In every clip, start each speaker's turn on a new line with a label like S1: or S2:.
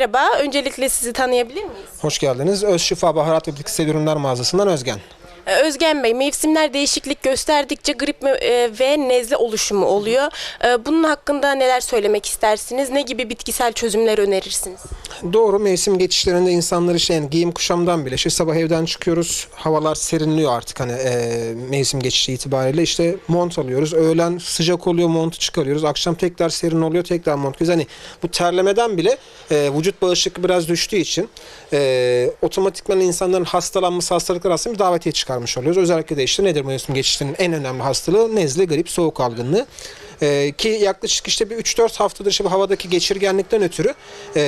S1: Merhaba, öncelikle sizi tanıyabilir miyiz?
S2: Hoş geldiniz. Öz Şifa Baharat ve Bitkisel Ürünler Mağazası'ndan Özgen.
S1: Ee, Özgen Bey, mevsimler değişiklik gösterdikçe grip e, ve nezle oluşumu oluyor. Ee, Bunun hakkında neler söylemek istersiniz? Ne gibi bitkisel çözümler önerirsiniz?
S2: Doğru mevsim geçişlerinde insanlar işte yani giyim kuşamdan bile işte sabah evden çıkıyoruz. Havalar serinliyor artık hani e, mevsim geçişi itibariyle işte mont alıyoruz. Öğlen sıcak oluyor montu çıkarıyoruz. Akşam tekrar serin oluyor tekrar mont giyiyoruz. Hani bu terlemeden bile e, vücut bağışıklığı biraz düştüğü için e, otomatikman insanların hastalanması hastalıklar aslında bir davetiye çıkarmış oluyoruz. Özellikle de işte nedir mevsim geçişlerinin en önemli hastalığı? Nezle, grip, soğuk algınlığı. Ee, ki yaklaşık işte bir 3-4 haftadır işte bu havadaki geçirgenlikten ötürü e,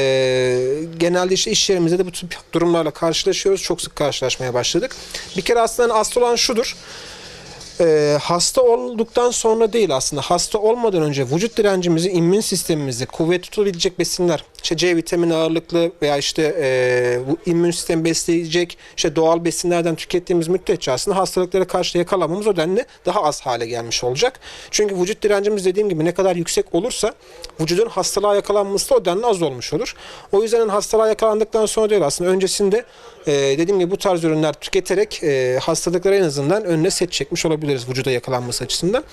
S2: genelde işte iş yerimizde de bu tip durumlarla karşılaşıyoruz. Çok sık karşılaşmaya başladık. Bir kere aslında asıl olan şudur. Ee, hasta olduktan sonra değil aslında hasta olmadan önce vücut direncimizi, immün sistemimizi kuvvet tutabilecek besinler, işte C vitamini ağırlıklı veya işte e, bu immün sistemi besleyecek işte doğal besinlerden tükettiğimiz müddetçe aslında hastalıklara karşı yakalamamız o denli daha az hale gelmiş olacak. Çünkü vücut direncimiz dediğim gibi ne kadar yüksek olursa vücudun hastalığa yakalanması da o denli az olmuş olur. O yüzden hastalığa yakalandıktan sonra değil aslında öncesinde e, dediğim gibi bu tarz ürünler tüketerek e, hastalıklara en azından önüne set çekmiş olabiliriz vücuda yakalanması açısından.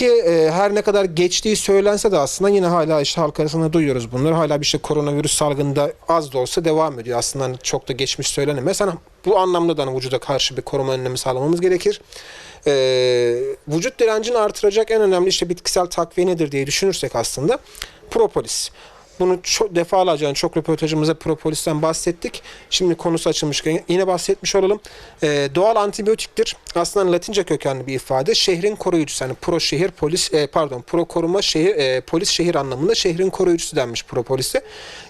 S2: Ki e, her ne kadar geçtiği söylense de aslında yine hala işte halk arasında duyuyoruz bunları. Hala bir işte koronavirüs salgında az da olsa devam ediyor. Aslında hani çok da geçmiş söylenemez. Hani bu anlamda da hani vücuda karşı bir koruma önlemi sağlamamız gerekir. E, vücut direncini artıracak en önemli işte bitkisel takviye nedir diye düşünürsek aslında propolis. Bunu çok defalarca yani çok röportajımızda propolis'ten bahsettik. Şimdi konusu açılmışken yine bahsetmiş olalım. Ee, doğal antibiyotiktir. Aslında Latince kökenli bir ifade. Şehrin koruyucusu. Yani pro şehir polis e, pardon pro koruma şehir e, polis şehir anlamında şehrin koruyucusu denmiş propolis'e.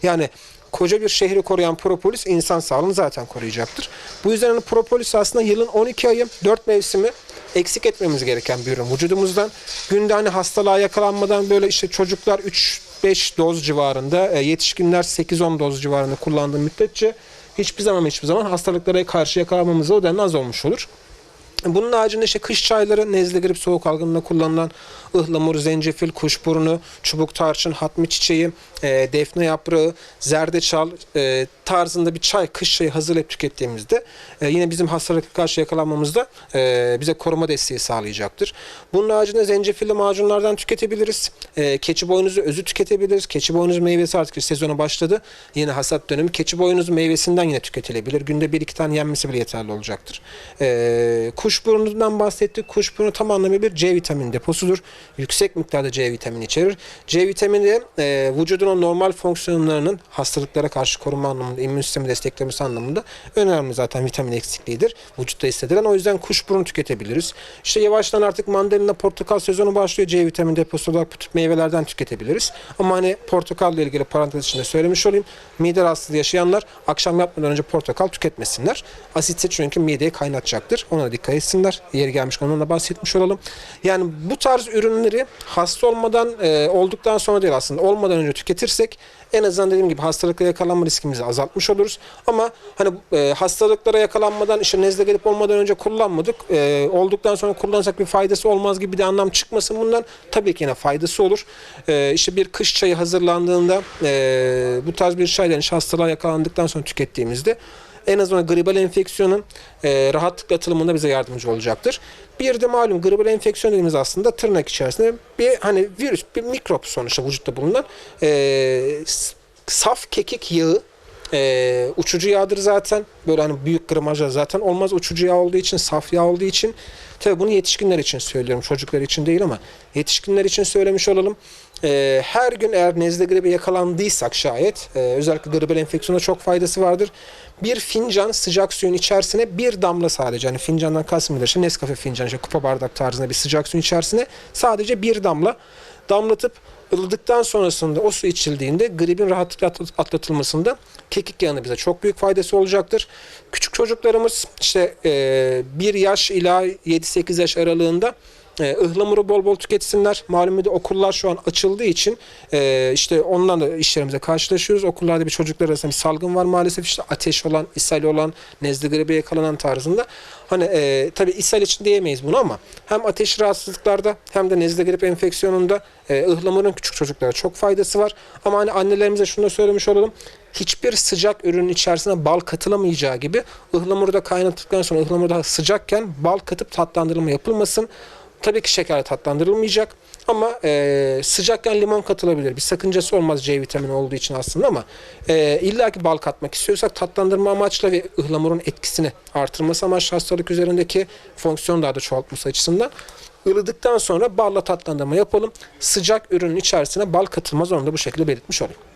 S2: Yani koca bir şehri koruyan propolis insan sağlığını zaten koruyacaktır. Bu yüzden hani propolis aslında yılın 12 ayı 4 mevsimi eksik etmemiz gereken bir ürün vücudumuzdan. Günde hani hastalığa yakalanmadan böyle işte çocuklar 3 5 doz civarında, e, yetişkinler 8-10 doz civarında kullandığı müddetçe hiçbir zaman hiçbir zaman hastalıklara karşı yakalanmamız o denli az olmuş olur. Bunun haricinde işte kış çayları, nezle, grip, soğuk algınlığında kullanılan ıhlamur, zencefil, kuşburnu, çubuk tarçın, hatmi çiçeği, e, defne yaprağı, zerdeçal e, tarzında bir çay, kış çayı hazırlayıp tükettiğimizde e, yine bizim hastalıkla karşı yakalanmamızda e, bize koruma desteği sağlayacaktır. Bunun haricinde zencefilli macunlardan tüketebiliriz. E, keçi boynuzu özü tüketebiliriz. Keçi boynuzu meyvesi artık sezonu başladı. Yine hasat dönemi. Keçi boynuzu meyvesinden yine tüketilebilir. Günde bir iki tane yenmesi bile yeterli olacaktır. E, kuşburnundan bahsettik. Kuşburnu tam anlamıyla bir C vitamini deposudur. Yüksek miktarda C vitamini içerir. C vitamini e, vücudun normal fonksiyonlarının hastalıklara karşı koruma anlamında, immün sistemi desteklemesi anlamında önemli zaten vitamin eksikliğidir. Vücutta hissedilen. O yüzden kuşburnu tüketebiliriz. İşte yavaştan artık mandalina, portakal sezonu başlıyor. C vitamini deposu olarak bu tip meyvelerden tüketebiliriz. Ama hani portakalla ilgili parantez içinde söylemiş olayım. Mide rahatsızlığı yaşayanlar akşam yatmadan önce portakal tüketmesinler. Asitse çünkü mideyi kaynatacaktır. Ona dikkat etsinler. Yeri gelmiş ondan da bahsetmiş olalım. Yani bu tarz ürünleri hasta olmadan e, olduktan sonra değil aslında olmadan önce tüketirsek en azından dediğim gibi hastalıkla yakalanma riskimizi azaltmış oluruz. Ama hani e, hastalıklara yakalanmadan işte nezle gelip olmadan önce kullanmadık. E, olduktan sonra kullansak bir faydası olmaz gibi bir anlam çıkmasın bundan. Tabii ki yine faydası olur. E, işte bir kış çayı hazırlandığında e, bu tarz bir çaydan işte hastalığa yakalandıktan sonra tükettiğimizde en azından gribal enfeksiyonun e, rahatlıkla atılımında bize yardımcı olacaktır. Bir de malum gribal enfeksiyon dediğimiz aslında tırnak içerisinde bir hani virüs, bir mikrop sonuçta vücutta bulunan e, saf kekik yağı e, uçucu yağdır zaten. Böyle hani büyük gramajlar zaten olmaz uçucu yağ olduğu için, saf yağ olduğu için. Tabii bunu yetişkinler için söylüyorum. Çocuklar için değil ama yetişkinler için söylemiş olalım. E, her gün eğer nezle gribi yakalandıysak şayet e, özellikle gribal enfeksiyona çok faydası vardır. Bir fincan sıcak suyun içerisine bir damla sadece hani fincandan kastım işte Nescafe fincanı işte kupa bardak tarzında bir sıcak suyun içerisine sadece bir damla damlatıp ılıdıktan sonrasında o su içildiğinde gribin rahatlıkla atlat- atlatılmasında kekik yağının bize çok büyük faydası olacaktır. Küçük çocuklarımız işte 1 yaş ila 7-8 yaş aralığında E, ıhlamuru bol bol tüketsinler. Malum de okullar şu an açıldığı için e, işte ondan da işlerimize karşılaşıyoruz. Okullarda bir çocuklar arasında bir salgın var maalesef. işte ateş olan, ishal olan, nezle gribi yakalanan tarzında. Hani e, tabii ishal için diyemeyiz bunu ama hem ateş rahatsızlıklarda hem de nezle grip enfeksiyonunda e, ıhlamurun küçük çocuklara çok faydası var. Ama hani annelerimize şunu da söylemiş olalım. Hiçbir sıcak ürünün içerisine bal katılamayacağı gibi ıhlamuru da kaynattıktan sonra ıhlamur daha sıcakken bal katıp tatlandırılma yapılmasın. Tabii ki şekerle tatlandırılmayacak ama e, sıcakken limon katılabilir. Bir sakıncası olmaz C vitamini olduğu için aslında ama e, illa ki bal katmak istiyorsak tatlandırma amaçla ve ıhlamurun etkisini artırması amaçlı hastalık üzerindeki fonksiyon daha da çoğaltması açısından ılıdıktan sonra balla tatlandırma yapalım. Sıcak ürünün içerisine bal katılmaz onu da bu şekilde belirtmiş olayım.